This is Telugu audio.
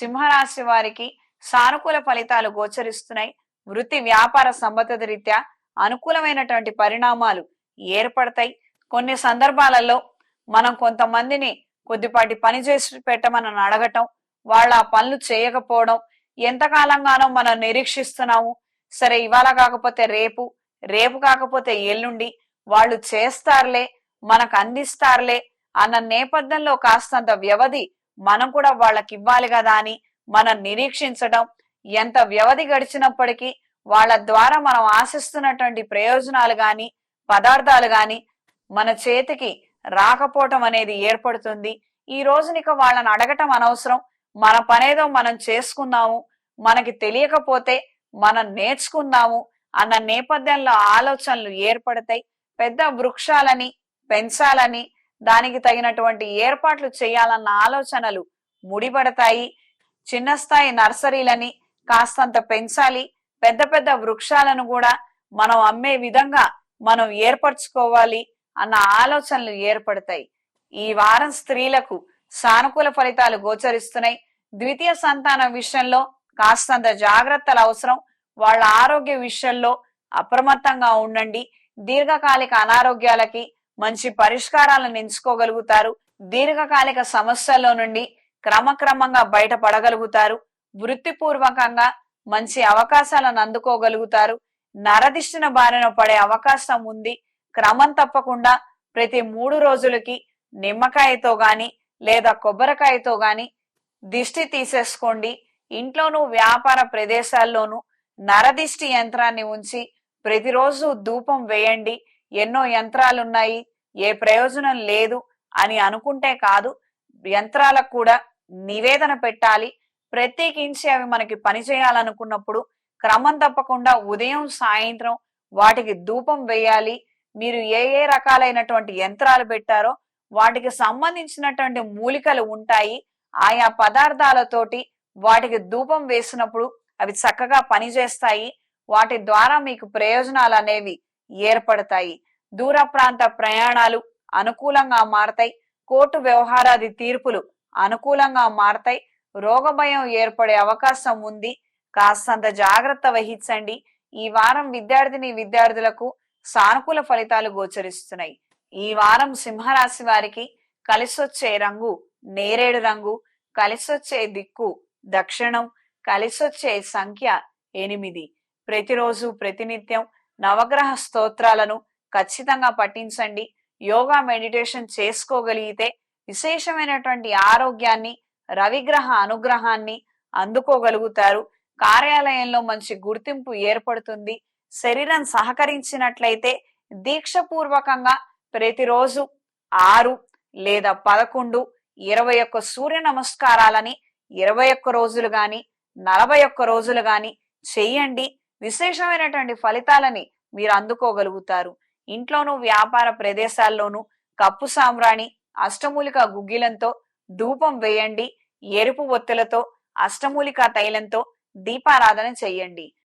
సింహరాశి వారికి సానుకూల ఫలితాలు గోచరిస్తున్నాయి. వృత్తి వ్యాపార సంబద్ధత రీత్యా అనుకూలమైనటువంటి పరిణామాలు ఏర్పడతాయి. కొన్ని సందర్భాలలో మనం కొంతమందిని కొద్దిపాటి పని చేసి పెట్టమని అడగటం వాళ్ళ పనులు చేయకపోవడం ఎంతకాలంగానో మనం నిరీక్షిస్తున్నాము. సరే ఇవాళ కాకపోతే రేపు రేపు కాకపోతే ఎల్లుండి వాళ్ళు చేస్తారులే మనకు అందిస్తారులే అన్న నేపథ్యంలో కాస్తంత వ్యవధి మనం కూడా వాళ్ళకి ఇవ్వాలి కదా అని మనం నిరీక్షించడం ఎంత వ్యవధి గడిచినప్పటికీ వాళ్ళ ద్వారా మనం ఆశిస్తున్నటువంటి ప్రయోజనాలు గాని పదార్థాలు గాని మన చేతికి రాకపోవటం అనేది ఏర్పడుతుంది. ఈ రోజునిక వాళ్ళని అడగటం అనవసరం. మన పనేదో మనం చేసుకున్నాము మనకి తెలియకపోతే మనం నేర్చుకుందాము అన్న నేపథ్యంలో ఆలోచనలు ఏర్పడతాయి. పెద్ద వృక్షాలని పెంచాలని దానికి తగినటువంటి ఏర్పాట్లు చేయాలన్న ఆలోచనలు ముడిపడతాయి. చిన్న స్థాయి నర్సరీలని కాస్తంత పెంచాలి. పెద్ద పెద్ద వృక్షాలను కూడా మనం అమ్మే విధంగా మనం ఏర్పరచుకోవాలి అన్న ఆలోచనలు ఏర్పడతాయి. ఈ వారం స్త్రీలకు సానుకూల ఫలితాలు గోచరిస్తున్నాయి. ద్వితీయ సంతానం విషయంలో కాస్తంత జాగ్రత్తలు అవసరం. వాళ్ళ ఆరోగ్య విషయంలో అప్రమత్తంగా ఉండండి. దీర్ఘకాలిక అనారోగ్యాలకి మంచి పరిష్కారాలను ఎంచుకోగలుగుతారు. దీర్ఘకాలిక సమస్యల్లో నుండి క్రమక్రమంగా బయటపడగలుగుతారు. వృత్తిపూర్వకంగా మంచి అవకాశాలను అందుకోగలుగుతారు. నరదిష్టిన బారిన పడే అవకాశం ఉంది. క్రమం తప్పకుండా ప్రతి మూడు రోజులకి నిమ్మకాయతో గాని లేదా కొబ్బరికాయతో గాని దిష్టి తీసేసుకోండి. ఇంట్లోనూ వ్యాపార ప్రదేశాల్లోనూ నరదిష్టి యంత్రాన్ని ఉంచి ప్రతిరోజు ధూపం వేయండి. ఎన్నో యంత్రాలున్నాయి. ఏ ప్రయోజనం లేదు అని అనుకుంటే కాదు యంత్రాలకు కూడా నివేదన పెట్టాలి. ప్రత్యేకించి అవి మనకి పనిచేయాలనుకున్నప్పుడు క్రమం తప్పకుండా ఉదయం సాయంత్రం వాటికి ధూపం వేయాలి. మీరు ఏ ఏ రకాలైనటువంటి యంత్రాలు పెట్టారో వాటికి సంబంధించినటువంటి మూలికలు ఉంటాయి. ఆయా పదార్థాలతోటి వాటికి ధూపం వేసినప్పుడు అవి చక్కగా పనిచేస్తాయి. వాటి ద్వారా మీకు ప్రయోజనాలు అనేవి ఏర్పడతాయి. దూర ప్రాంత ప్రయాణాలు అనుకూలంగా మారతాయి. కోర్టు వ్యవహారాది తీర్పులు అనుకూలంగా మారతాయి. రోగ భయం ఏర్పడే అవకాశం ఉంది. కాస్తంత జాగ్రత్త వహించండి. ఈ వారం విద్యార్థిని విద్యార్థులకు సానుకూల ఫలితాలు గోచరిస్తున్నాయి. ఈ వారం సింహరాశి వారికి కలిసొచ్చే రంగు నేరేడు రంగు కలిసొచ్చే దిక్కు దక్షిణం కలిసొచ్చే సంఖ్య ఎనిమిది. ప్రతిరోజు ప్రతినిత్యం నవగ్రహ స్తోత్రాలను ఖచ్చితంగా పఠించండి. యోగా మెడిటేషన్ చేసుకోగలిగితే విశేషమైనటువంటి ఆరోగ్యాన్ని రవిగ్రహ అనుగ్రహాన్ని అందుకోగలుగుతారు. కార్యాలయంలో మంచి గుర్తింపు ఏర్పడుతుంది. శరీరం సహకరించినట్లయితే దీక్షపూర్వకంగా ప్రతిరోజు ఆరు లేదా పదకొండు ఇరవై ఒక్క సూర్య నమస్కారాలని ఇరవై ఒక్క రోజులు గాని నలభై ఒక్క రోజులు గాని చెయ్యండి విశేషమైనటువంటి ఫలితాలని మీరు అందుకోగలుగుతారు. ఇంట్లోనూ వ్యాపార ప్రదేశాల్లోనూ కప్పు సామ్రాణి అష్టమూలిక గుగ్గిలంతో ధూపం వేయండి ఎరుపు ఒత్తులతో అష్టమూలిక తైలంతో దీపారాధన చెయ్యండి.